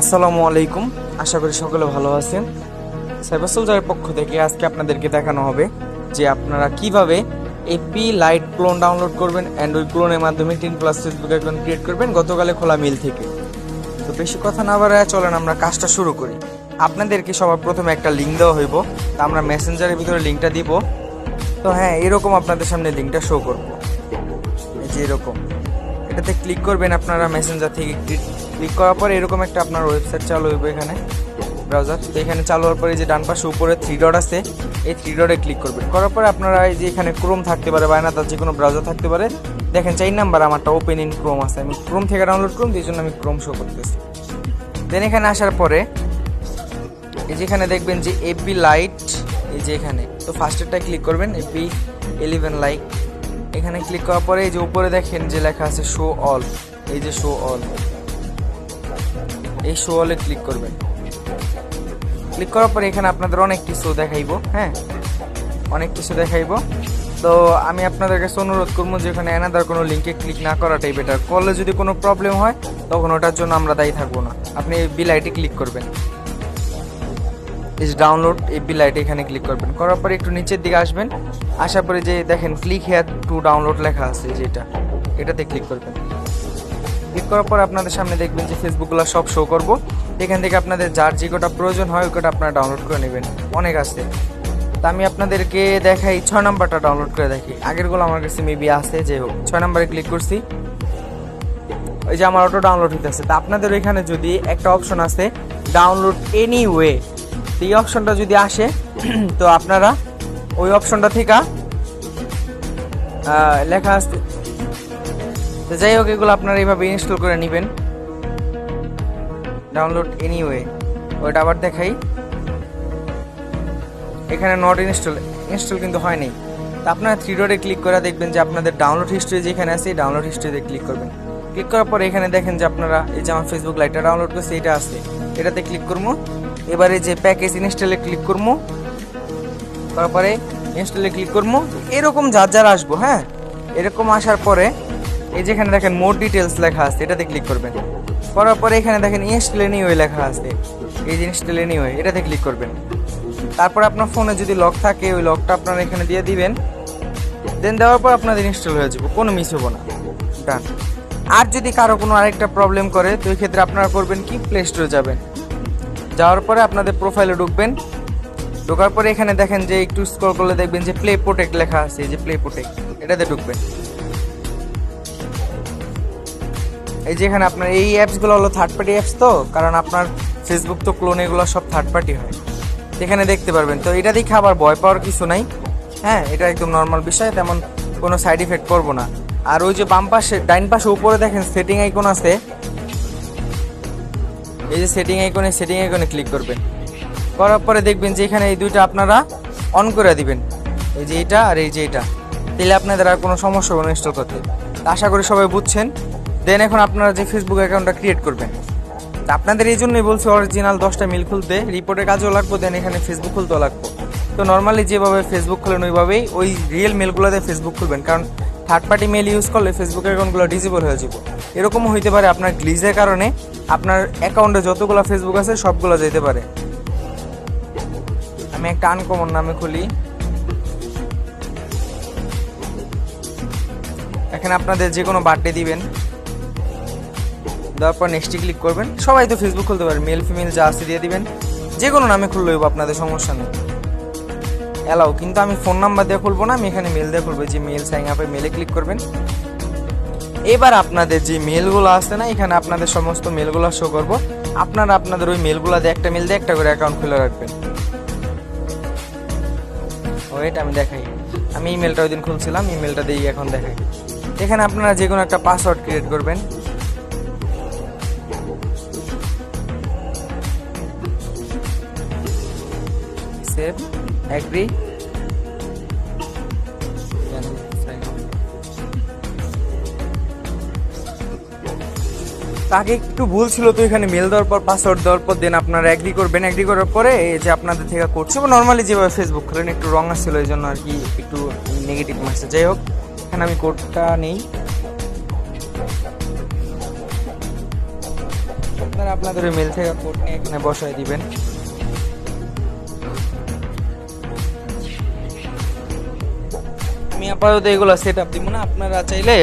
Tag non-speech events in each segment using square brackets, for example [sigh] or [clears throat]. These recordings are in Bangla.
আসসালামু আলাইকুম। আশা করি সকলে ভালো আছেন। সাইবার সোলজারের পক্ষ থেকে আজকে আপনাদেরকে দেখানো হবে যে আপনারা কীভাবে A P lite clone download করবেন, অ্যান্ড্রয়েড ক্লোনের মাধ্যমে teen plus Facebook account create করবেন গতকালে খোলা মিল থেকে। তো বেশি কথা না বাড়ায় চলেন আমরা কাজটা শুরু করি। আপনাদেরকে সবার প্রথমে একটা লিঙ্ক দেওয়া হইব, তা আমরা মেসেঞ্জারের ভিতরে লিঙ্কটা দিব। তো হ্যাঁ এরকম আপনাদের সামনে লিঙ্কটা শো করব। যে এরকম। এটাতে ক্লিক করবেন আপনারা মেসেঞ্জার থেকে ক্লিক করার পরে এরকম একটা আপনার ওয়েবসাইট চালু হইবে এখানে ব্রাউজার তো এখানে চালু হওয়ার পরে যে ডান পাশে উপরে থ্রি ডট আছে, এই থ্রি ডটে ক্লিক করবেন। করার পরে আপনারা এই যে এখানে ক্রোম থাকতে পারে বা তার যে কোনো ব্রাউজার থাকতে পারে, দেখেন চার নাম্বার আমারটা ওপেন ইন ক্রোম আছে। আমি ক্রোম থেকে ডাউনলোড করুন এই জন্য আমি ক্রোম শো করতেছি। দেন এখানে আসার পরে, এই যেখানে দেখবেন যে এপি লাইট এই যে এখানে। তো ফার্স্টেরটা ক্লিক করবেন এপি ইলেভেন লাইট এখানে ক্লিক করার পরে এই যে উপরে দেখেন যে লেখা আছে শো অল এই যে শো অল এই শো অলে ক্লিক করবেন। ক্লিক করার পরে এখানে আপনাদের অনেক কিছু দেখাইবো হ্যাঁ? অনেক কিছু দেখাইবো। তো আমি আপনাদের কাছে অনুরোধ করব যে এখানে এনাদার কোনো লিঙ্কে ক্লিক না করাটাই বেটার কলে যদি কোনো প্রবলেম হয়, তখন ওটার জন্য আমরা দায়ী থাকব না। আপনি বিল আইটি ক্লিক করবেন। ইজ ডাউনলোড এই বিল আইটি এখানে ক্লিক করবেন। করার পরে একটু নিচের দিকে আসবেন। আসার পরে যে দেখেন ক্লিক হেয়ার টু ডাউনলোড লেখা আছে যেটা, এটাতে ক্লিক করবেন। ক্লিক করার পর আপনাদের সামনে দেখবেন যে ফেসবুকগুলো সব শো করব। এখান থেকে আপনাদের যার যে কটা প্রয়োজন হয়, ওই কটা আপনারা ডাউনলোড করে নেবেন। অনেক আছে। তা আমি আপনাদেরকে দেখাই, ছয় নাম্বারটা ডাউনলোড করে দেখি। আগেরগুলো আমার কাছে মেবি আছে যে হোক ছয় নাম্বারে ক্লিক করছি। ওই যে আমার অটো ডাউনলোড হইতেছে। তা আপনাদের ওইখানে যদি একটা অপশন আছে ডাউনলোড এনি ওয়ে এই অপশনটা যদি আসে, [clears throat] তো আপনারা ওই অপশনটা থেকে লেখা আছে তো যাই হোক, এগুলো আপনারা এইভাবে ইনস্টল করে নেবেন। ডাউনলোড এনিওয়ে ওইটা আবার দেখাই। এখানে নট ইনস্টল ইনস্টল কিন্তু হয়নি তা আপনারা থ্রি ডটে ক্লিক করে দেখবেন যে আপনাদের ডাউনলোড হিস্ট্রি যেখানে আছে, এই ডাউনলোড হিস্ট্রিতে ক্লিক করবেন। ক্লিক করার পরে এখানে দেখেন যে আপনারা, এই যে আমার ফেসবুক লাইটটা ডাউনলোড করছে, এটা আছে। এটাতে ক্লিক করব। এবারে যে প্যাকেজ ইনস্টলে ক্লিক করব। তারপরে ইনস্টলে ক্লিক করব। এরকম যার যার আসব হ্যাঁ? এরকম আসার পরে এই যেখানে দেখেন মোর ডিটেলস লেখা আছে, এটাতে ক্লিক করবেন। করার পরে এখানে দেখেন ইনস্টল এনিওয়ে লেখা আছে। এই যে ইনস্টল এনিওয়ে এটাতে ক্লিক করবেন। তারপর আপনার ফোনে যদি লক থাকে, ওই লকটা আপনারা এখানে দিয়ে দিবেন। দেন দেওয়ার পর আপনাদের ইনস্টল হয়ে যাবে, কোনো মিস হব না। ডান আর যদি কারও কোনো আরেকটা প্রবলেম করে, তো এই ক্ষেত্রে আপনারা করবেন কি? প্লে স্টোরে যাবেন। যাওয়ার পরে আপনাদের প্রোফাইলে ঢুকবেন। ঢোকার পরে এখানে দেখেন যে একটু স্ক্রল করলে দেখবেন যে প্লে প্রোটেক্ট লেখা আছে যে প্লে প্রোটেক্ট এটাতে ঢুকবেন। এই যে এখানে আপনার এই অ্যাপসগুলো হলো থার্ড পার্টি অ্যাপস তো, কারণ আপনার ফেসবুক তো ক্লোন এগুলো সব থার্ড পার্টি হয়। এখানে দেখতে পারবেন। তো এটা দেখে আবার ভয় পাওয়ার কিছু নাই। হ্যাঁ এটা একদম নর্মাল বিষয়, তেমন কোনো সাইড ইফেক্ট করব না। আর ওই যে বাম পাশে, ডাইন পাশে উপরে দেখেন সেটিং আইকন আছে। এই যে সেটিং আইকনে সেটিং আইকনে ক্লিক করবেন। করার পরে দেখবেন যে এখানে এই দুইটা আপনারা অন করে দিবেন। এই যে এটা আর এই যে এটা। তাহলে আপনাদের আর কোনো সমস্যা হবে ইনস্টল করতে। আশা করি সবাই বুঝছেন। দেন এখন আপনারা যে ফেসবুক অ্যাকাউন্টটা ক্রিয়েট করবেন। আপনাদের এই জন্যই বলছি অরিজিনাল দশটা মিল খুলতে রিপোর্টের কাজেও লাগবো দেন এখানে ফেসবুক খুলতেও লাগবো। তো নর্মালি যেভাবে ফেসবুক খুলেন ওইভাবেই ওই রিয়েল মেলগুলোতে ফেসবুক খুলবেন, কারণ থার্ড পার্টি মেল ইউজ করলে ফেসবুক অ্যাকাউন্টগুলো ডিসেবল হয়ে যাবে। এরকমও হইতে পারে আপনার গ্লিজের কারণে আপনার অ্যাকাউন্টে যতগুলো ফেসবুক আছে, সবগুলো যেতে পারে। আমি একটা আনকমন নামে খুলি। এখানে আপনাদের যে কোনো বার্থডে দিবেন। দেওয়ার পর নেক্সটে ক্লিক করবেন। সবাই তো ফেসবুক খুলতে পারে মেল ফিমেল যা আছে দিয়ে দিবেন। যে কোনো নামে খুললে হইব, আপনাদের সমস্যা নেই। অ্যালাও কিন্তু আমি ফোন নাম্বার দিয়ে খুলবো না, আমি এখানে মেল দিয়ে খুলবো, যে মেল সাইন আপে মেলে ক্লিক করবেন। এবার আপনাদের যে মেলগুলো আছে না, এখানে আপনাদের সমস্ত মেলগুলো শো করব। আপনারা আপনাদের ওই মেলগুলো দিয়ে একটা মেল দিয়ে একটা করে অ্যাকাউন্ট খুলে রাখবেন। ওয়েট আমি দেখাই। আমি ইমেলটা ওই দিন খুলছিলাম ইমেলটা দিয়ে এখন দেখাই। এখানে আপনারা যে কোনো একটা পাসওয়ার্ড ক্রিয়েট করবেন। সেভ অ্যাগ্রি তাকে একটু ভুল ছিল তো এখানে মেল দেওয়ার পর পাসওয়ার্ড দেওয়ার পর দেন আপনারা অ্যাগ্রি করবেন। অ্যাগ্রি করার পরে এই যে আপনাদের থেকে করছে বা নর্মালি যেভাবে ফেসবুক খোলেন, একটু রং আসছিল, এই জন্য আর কি একটু নেগেটিভ মাসে যাই হোক, এখানে আমি কোডটা নেই। আপনারা আপনাদের মেল থেকে কোড নিয়ে এখানে বসায় দিবেন। আপাতত এগুলো সেট আপ দিব না। আপনারা চাইলে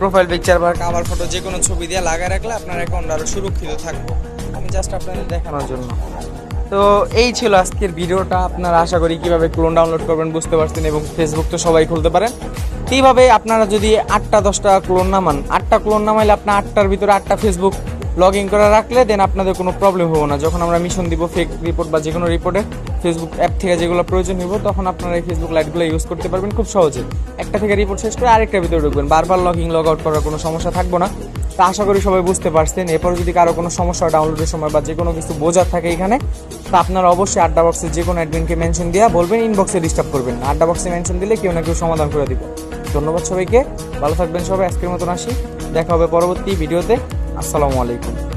প্রোফাইল পিকচার বা কাভার ফটো যে কোনো ছবি দিয়ে লাগায় রাখলে আপনার অ্যাকাউন্ট আরও সুরক্ষিত থাকবে। আমি জাস্ট আপনাদের দেখানোর জন্য। তো এই ছিল আজকের ভিডিওটা। আপনারা আশা করি কীভাবে ক্লোন ডাউনলোড করবেন বুঝতে পারছেন এবং ফেসবুক তো সবাই খুলতে পারেন। এইভাবে আপনারা যদি আটটা, দশটা ক্লোন নামান আটটা ক্লোন নামাইলে আপনার আটটার ভিতরে আটটা ফেসবুক লগ ইন করে রাখলে দেন আপনাদের কোনো প্রবলেম হবে না। যখন আমরা মিশন দিব ফেক রিপোর্ট বা যে কোনো রিপোর্টে ফেসবুক অ্যাপ থেকে যেগুলো প্রয়োজন হইব, তখন আপনারা এই ফেসবুক লাইটগুলো ইউজ করতে পারবেন খুব সহজে। একটা থেকে রিপোর্ট শেষ করে আরেকটা ভিতরে ঢুকবেন। বারবার লগ ইন লগ আউট করার কোনো সমস্যা থাকব না। তা আশা করি সবাই বুঝতে পারছেন। এরপর যদি কারও কোনো সমস্যা ডাউনলোডের সময় বা যে কোনো কিছু বোঝার থাকে এখানে, তা আপনারা অবশ্যই আড্ডা বক্সে যে কোনো অ্যাডমিনকে মেনশন দিয়া বলবেন ইনবক্সে ডিস্টার্ব করবেন আড্ডা বক্সে মেনশন দিলে কেউ না কেউ সমাধান করে দিব। ধন্যবাদ সবাইকে। ভালো থাকবেন সবাই। আজকের মতন আসি। দেখা হবে পরবর্তী ভিডিওতে আসসালামু আলাইকুম।